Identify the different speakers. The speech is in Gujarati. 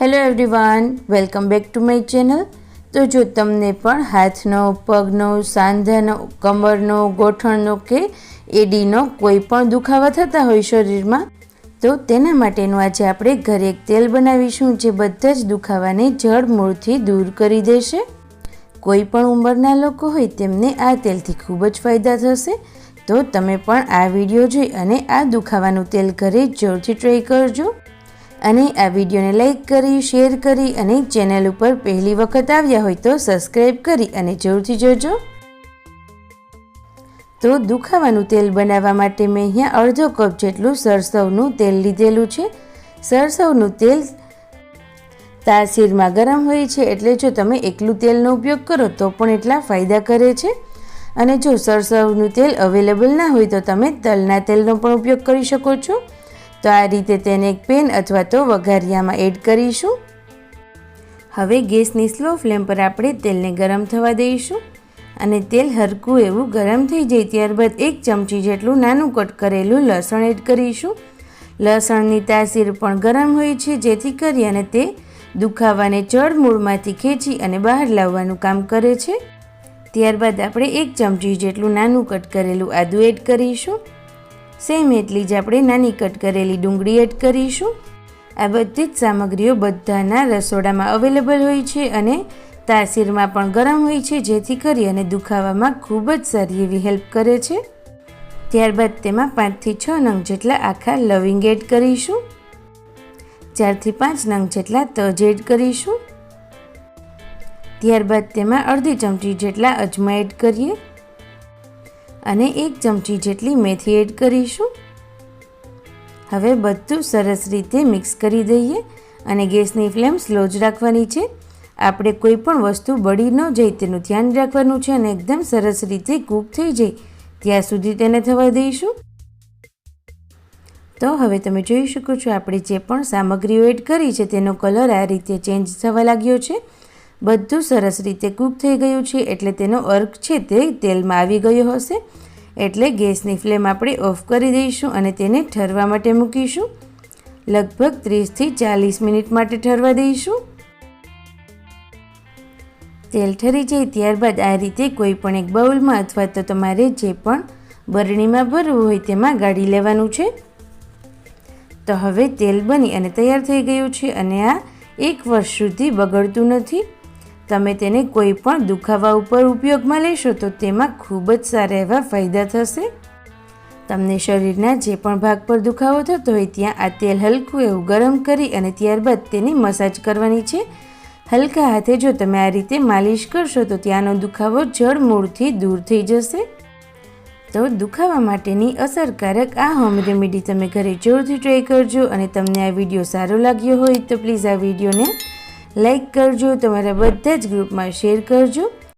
Speaker 1: Hello everyone welcome back to my channel તો જો તમને પણ હાથનો, પગનો, સાંધાનો, કમરનો, ગોઠણનો કે એડીનો કોઈ પણ દુખાવા થતા હોય શરીરમાં, તો તેના માટેનું આજે આપણે ઘરે એક તેલ બનાવીશું જે બધા જ દુખાવાને જળ મૂળથી દૂર કરી દેશે. કોઈ પણ ઉંમરના લોકો હોય તેમને આ તેલથી ખૂબ જ ફાયદા થશે. તો તમે પણ આ વીડિયો જોઈ અને આ દુખાવાનું તેલ ઘરે જરૂરથી ટ્રાય કરજો. અને આ વિડીયોને લાઈક કરી, શેર કરી અને ચેનલ ઉપર પહેલી વખત આવ્યા હોય તો સબસ્ક્રાઈબ કરી અને જરૂરથી જોજો. તો દુખાવાનું તેલ બનાવવા માટે મેં અહીંયા અડધો કપ જેટલું સરસવનું તેલ લીધેલું છે. સરસવનું તેલ તાસીરમાં ગરમ હોય છે એટલે જો તમે એકલું તેલનો ઉપયોગ કરો તો પણ એટલા ફાયદા કરે છે. અને જો સરસવનું તેલ અવેલેબલ ના હોય તો તમે તલના તેલનો પણ ઉપયોગ કરી શકો છો. તો આ રીતે તેને એક પેન અથવા તો વઘારિયામાં એડ કરીશું. હવે ગેસની સ્લો ફ્લેમ પર આપણે તેલને ગરમ થવા દઈશું અને તેલ હરકું એવું ગરમ થઈ જાય ત્યારબાદ એક ચમચી જેટલું નાનું કટ કરેલું લસણ એડ કરીશું. લસણની તાસીર પણ ગરમ હોય છે, જેથી કરી અને તે દુખાવાને ચડ મૂળમાંથી ખેંચી અને બહાર લાવવાનું કામ કરે છે. ત્યારબાદ આપણે એક ચમચી જેટલું નાનું કટ કરેલું આદું એડ કરીશું. સેમ એટલી જ આપણે નાની કટ કરેલી ડુંગળી એડ કરીશું. આ બધી જ સામગ્રીઓ બધાના રસોડામાં અવેલેબલ હોય છે અને તાસીરમાં પણ ગરમ હોય છે, જેથી કરી અને દુખાવામાં ખૂબ જ સારી એવી હેલ્પ કરે છે. ત્યારબાદ તેમાં પાંચથી છ નંગ જેટલા આખા લવિંગ એડ કરીશું. ચારથી પાંચ નંગ જેટલા તજ એડ કરીશું. ત્યારબાદ તેમાં અડધી ચમચી જેટલા અજમા એડ કરીએ. અને એક ચમચી જેટલી મેથી એડ કરીશું. હવે બધું સરસ રીતે મિક્સ કરી દઈએ અને ગેસની ફ્લેમ સ્લો જ રાખવાની છે. આપણે કોઈ પણ વસ્તુ બળી ન જાય તેનું ધ્યાન રાખવાનું છે અને એકદમ સરસ રીતે કૂક થઈ જાય ત્યાં સુધી તેને થવા દઈશું. તો હવે તમે જોઈ શકો છો આપણે જે પણ સામગ્રીઓ એડ કરી છે તેનો કલર આ રીતે ચેન્જ થવા લાગ્યો છે. બધું સરસ રીતે કૂક થઈ ગયું છે એટલે તેનો અર્ક છે તે તેલમાં આવી ગયો હશે. એટલે ગેસની ફ્લેમ આપણે ઓફ કરી દઈશું અને તેને ઠરવા માટે મૂકીશું. લગભગ ત્રીસથી ચાલીસ મિનિટ માટે ઠરવા દઈશું. તેલ ઠરી જાય ત્યારબાદ આ રીતે કોઈ પણ એક બાઉલમાં અથવા તો તમારે જે પણ બરણીમાં ભરવું હોય તેમાં ગાળી લેવાનું છે. તો હવે તેલ બની અને તૈયાર થઈ ગયું છે અને આ એક વર્ષ સુધી બગડતું નથી. તમે તેને કોઈ પણ દુખાવા ઉપર ઉપયોગમાં લેશો તો તેમાં ખૂબ જ સારા એવા ફાયદા થશે. તમને શરીરના જે પણ ભાગ પર દુખાવો થતો હોય ત્યાં આ તેલ હલકું એવું ગરમ કરી અને ત્યારબાદ તેની મસાજ કરવાની છે. હલકા હાથે જો તમે આ રીતે માલિશ કરશો તો ત્યાંનો દુખાવો જળ મૂળથી દૂર થઈ જશે. તો દુખાવા માટેની અસરકારક આ હોમ રેમેડી તમે ઘરે જોરથી ટ્રાય કરજો અને તમને આ વીડિયો સારો લાગ્યો હોય તો પ્લીઝ આ વિડીયોને લાઈક કરજો તમારા બધા જ ગ્રુપમાં શેર કરજો.